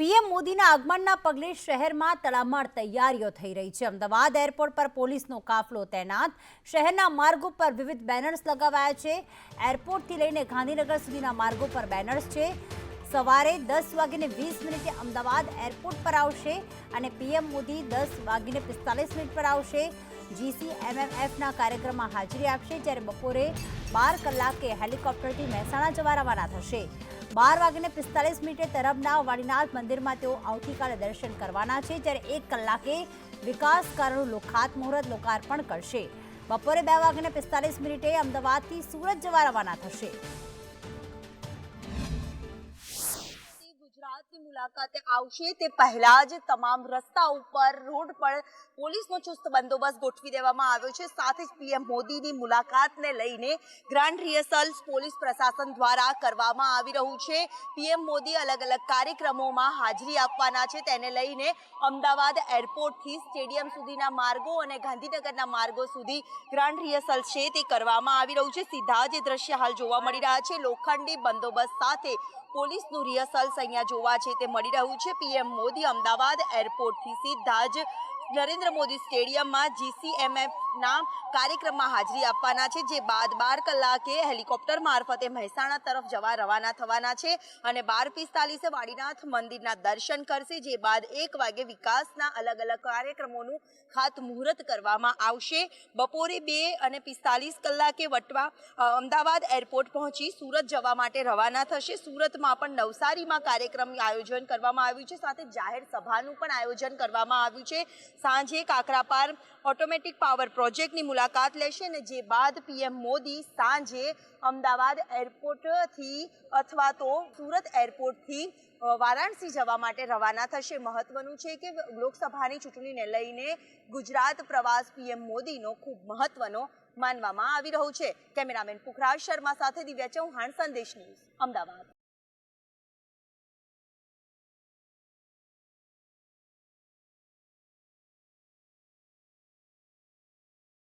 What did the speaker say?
PM મોદીના આગમનના પગલે શહેરમાં તડામાર તૈયારીઓ થઈ રહી છે. અમદાવાદ એરપોર્ટ પર પોલીસનો કાફલો તૈનાત. શહેરના માર્ગો પર વિવિધ બેનર્સ લગાવાયા છે. એરપોર્ટથી લઈને ગાંધીનગર સુધીના માર્ગો પર બેનર્સ છે. સવારે દસ વાગીને વીસ મિનિટે અમદાવાદ એરપોર્ટ પર આવશે અને પીએમ મોદી દસ વાગીને પિસ્તાલીસ મિનિટ પર આવશે. જીસી એમએમએફના કાર્યક્રમમાં હાજરી આપશે, જ્યારે બપોરે બાર કલાકે હેલિકોપ્ટરથી મહેસાણા જવા રવાના થશે. બાર વાગીને પિસ્તાલીસ મિનિટે તરફના વાડીનાથ મંદિરમાં તેઓ આવતીકાલે દર્શન કરવાના છે, જ્યારે એક કલાકે વિકાસ કાર્યનું ખાતમુહૂર્ત લોકાર્પણ કરશે. બપોરે બે વાગીને પિસ્તાલીસ મિનિટે અમદાવાદથી સુરત જવા રવાના થશે. ગુજરાતની મુલાકાતે આવશે. તે પહેલા જ તમામ રસ્તા ઉપર રોડ પર પોલીસનો ચુસ્ત બંદોબસ્ત ગોઠવી દેવામાં આવ્યો છે. સાથે જ પીએમ મોદીની મુલાકાતને લઈને ગ્રાન્ડ રિહર્સલ પોલીસ પ્રશાસન દ્વારા કરવામાં આવી રહ્યું છે. પીએમ મોદી અલગ અલગ કાર્યક્રમોમાં હાજરી આપવાના છે. તેને લઈને અમદાવાદ એરપોર્ટથી સ્ટેડિયમ સુધીના માર્ગો અને ગાંધીનગરના માર્ગો સુધી ગ્રાન્ડ રિહર્સલ છે તે કરવામાં આવી રહ્યું છે. સીધા જ દ્રશ્ય હાલ જોવા મળી રહ્યા છે. લોખંડી બંદોબસ્ત સાથે પોલીસનું રિહર્સલ્સ અહીંયા જોવા છે તે મળી રહ્યું છે. પીએમ મોદી અમદાવાદ એરપોર્ટથી સીધા જ નરેન્દ્ર મોદી સ્ટેડિયમમાં જીસીએમએફના કાર્યક્રમમાં હાજરી આપવાના છે, જે બાદ બાર કલાકે હેલિકોપ્ટર મારફતે મહેસાણા તરફ જવા રવાના થવાના છે અને બાર પિસ્તાલીસે વાડીનાથ મંદિરના દર્શન કરશે, જે બાદ એક વાગે વિકાસના અલગ અલગ કાર્યક્રમોનું ખાતમુહૂર્ત કરવામાં આવશે. બપોરે બે અને પિસ્તાલીસ કલાકે વટવા અમદાવાદ એરપોર્ટ પહોંચી સુરત જવા માટે રવાના થશે. સુરતમાં પણ નવસારીમાં કાર્યક્રમ આયોજન કરવામાં આવ્યું છે, સાથે જાહેર સભાનું પણ આયોજન કરવામાં આવ્યું છે. સાંજે કાકરાપાર ઓટોમેટિક પાવર પ્રોજેક્ટની મુલાકાત લેશે અને જે બાદ પીએમ મોદી સાંજે અમદાવાદ એરપોર્ટથી અથવા તો સુરત એરપોર્ટથી વારાણસી જવા માટે રવાના થશે. મહત્વનું છે કે લોકસભાની ચૂંટણીને લઈને ગુજરાત પ્રવાસ પીએમ મોદીનો ખૂબ મહત્વનો માનવામાં આવી રહ્યો છે. કેમેરામેન પુખરાજ શર્મા સાથે દિવ્યા ચૌહાણ, સંદેશ ન્યૂઝ, અમદાવાદ.